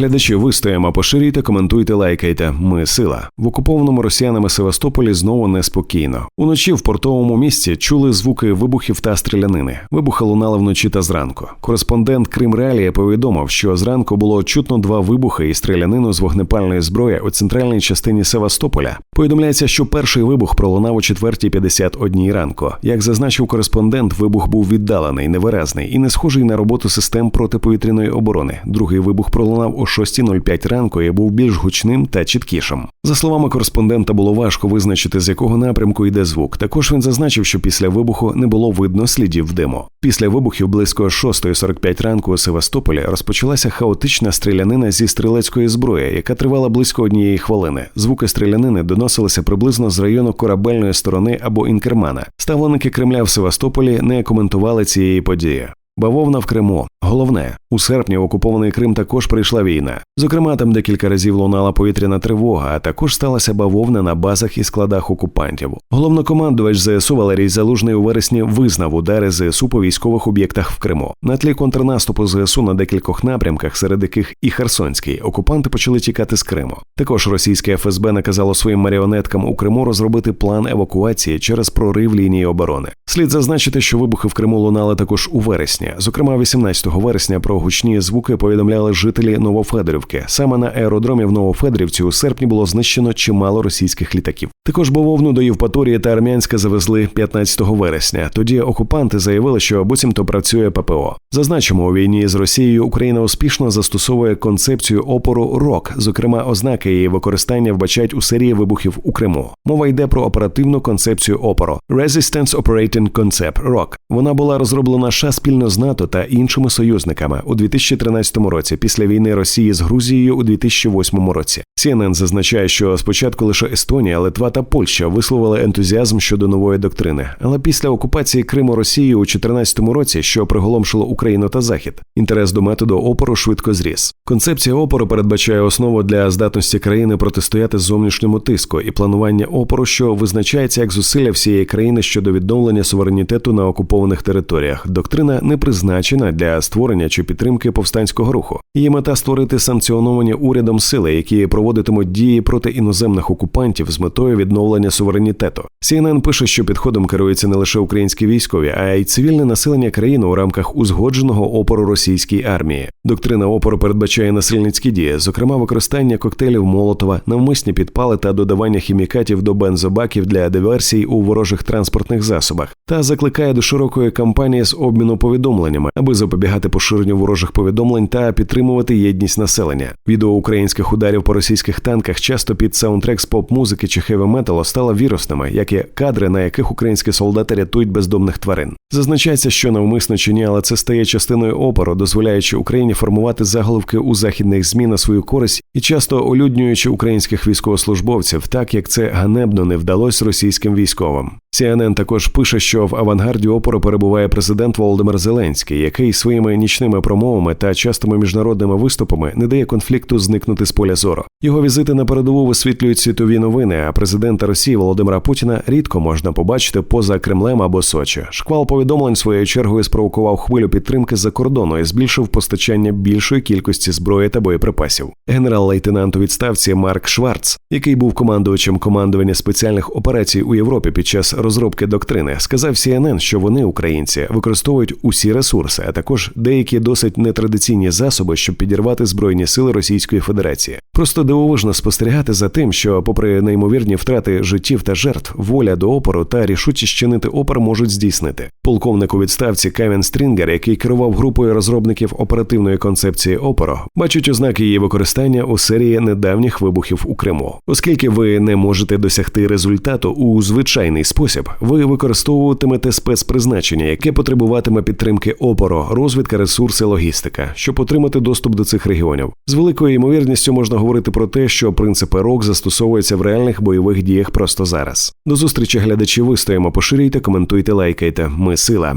Глядачі, вистоїмо, поширюйте, коментуйте, лайкайте. Ми сила в окупованому росіянами Севастополі знову неспокійно. Уночі в портовому місті чули звуки вибухів та стрілянини. Вибухи лунали вночі та зранку. Кореспондент Крим Реалія повідомив, що зранку було чутно два вибухи і стрілянину з вогнепальної зброї у центральній частині Севастополя. Повідомляється, що перший вибух пролунав о 4.51 ранку. Як зазначив кореспондент, вибух був віддалений, невиразний і не схожий на роботу систем протиповітряної оборони. Другий вибух пролунав о 6.05 ранку і був більш гучним та чіткішим. За словами кореспондента, було важко визначити, з якого напрямку йде звук. Також він зазначив, що після вибуху не було видно слідів диму. Після вибухів близько 6.45 ранку у Севастополі розпочалася хаотична стрілянина зі стрілецької зброї, яка тривала близько однієї хвилини. Звуки стрілянини доносилися приблизно з району корабельної сторони або інкермана. Ставленики Кремля в Севастополі не коментували цієї події. Бавовна в Криму. Головне, у серпні окупований Крим також прийшла війна. Зокрема, там декілька разів лунала повітряна тривога, а також сталася бавовна на базах і складах окупантів. Головнокомандувач ЗСУ Валерій Залужний у вересні визнав удари ЗСУ по військових об'єктах в Криму. На тлі контрнаступу ЗСУ на декількох напрямках, серед яких і Херсонський, окупанти почали тікати з Криму. Також російське ФСБ наказало своїм маріонеткам у Криму розробити план евакуації через прорив лінії оборони. Слід зазначити, що вибухи в Криму лунали також у вересні. Зокрема, 18 вересня про гучні звуки повідомляли жителі Новофедорівки. Саме на аеродромі в Новофедорівці у серпні було знищено чимало російських літаків. Також бавовну до Євпаторії та Армянська завезли 15 вересня. Тоді окупанти заявили, що буцімто працює ППО. Зазначимо, у війні з Росією Україна успішно застосовує концепцію опору РОК. Зокрема, ознаки її використання вбачають у серії вибухів у Криму. Мова йде про оперативну концепцію опору Resistance Operating Concept ROC. Вона була розроблена США спільно з НАТО та іншими союзниками у 2013 році, після війни Росії з Грузією у 2008 році. CNN зазначає, що спочатку лише Естонія, Литва та Польща висловили ентузіазм щодо нової доктрини. Але після окупації Криму Росією у 2014 році, що приголомшило Україну та Захід, інтерес до методу опору швидко зріс. Концепція опору передбачає основу для здатності країни протистояти зовнішньому тиску і планування опору, що визначається як зусилля всієї країни щодо відновлення суверенітету на окупованих територіях. Доктрина не призначена для створення чи підтримки повстанського руху. Її мета створити санкціоновані урядом сили, які проводитимуть дії проти іноземних окупантів з метою відновлення суверенітету. CNN пише, що підходом керуються не лише українські військові, а й цивільне населення країни у рамках узгодженого опору російській армії. Доктрина опору передбачає насильницькі дії, зокрема використання коктейлів Молотова, навмисні підпали та додавання хімікатів до бензобаків для диверсій у ворожих транспортних засобах, та закликає до широкої кампанії з обміну повідомленнями, аби запобігати поширенню ворожих повідомлень та підтримувати єдність населення. Відео українських ударів по російських танках часто під саундтрек з поп-музики чи хеві металу стало вірусними, як і кадри, на яких українські солдати рятують бездомних тварин. Зазначається, що навмисно чи ні, але це стає частиною опору, дозволяючи Україні формувати заголовки у західних змі на свою користь і часто олюднюючи українських військовослужбовців, так як це ганебно не вдалося російським військовим. CNN також пише, що в авангарді опору перебуває президент Володимир Зеленський, який своїми нічними промовами та частими міжнародними виступами не дає конфлікту зникнути з поля зору. Його візити на передову висвітлюють світові новини. А президента Росії Володимира Путіна рідко можна побачити поза Кремлем або Сочі. Шквал повідомлень своєю чергою спровокував хвилю підтримки за кордону і збільшив постачання більшої кількості зброї та боєприпасів. Генерал-лейтенант у відставці Марк Шварц, який був командувачем командування спеціальних операцій у Європі під час розробки доктрини, сказав CNN, що вони, українці, використовують усі ресурси, а також деякі досить нетрадиційні засоби, щоб підірвати збройні сили Російської Федерації. Просто дивовижно спостерігати за тим, що, попри неймовірні втрати життів та жертв, воля до опору та рішучість чинити опор можуть здійснити. Полковник у відставці Кевін Стрінгер, який керував групою розробників оперативної концепції опору, бачить ознаки її використання у серії недавніх вибухів у Криму. Оскільки ви не можете досягти результату у звичайний спосіб, ви використовуватимете спецпризначення, яке потребуватиме підтримки опору, розвідка, ресурси, логістика, щоб отримати доступ до цих регіонів. З великою ймовірністю можна говорити про те, що принципи РОК застосовуються в реальних бойових діях просто зараз. До зустрічі глядачі вистоїмо, поширюйте, коментуйте, лайкайте. Ми сила.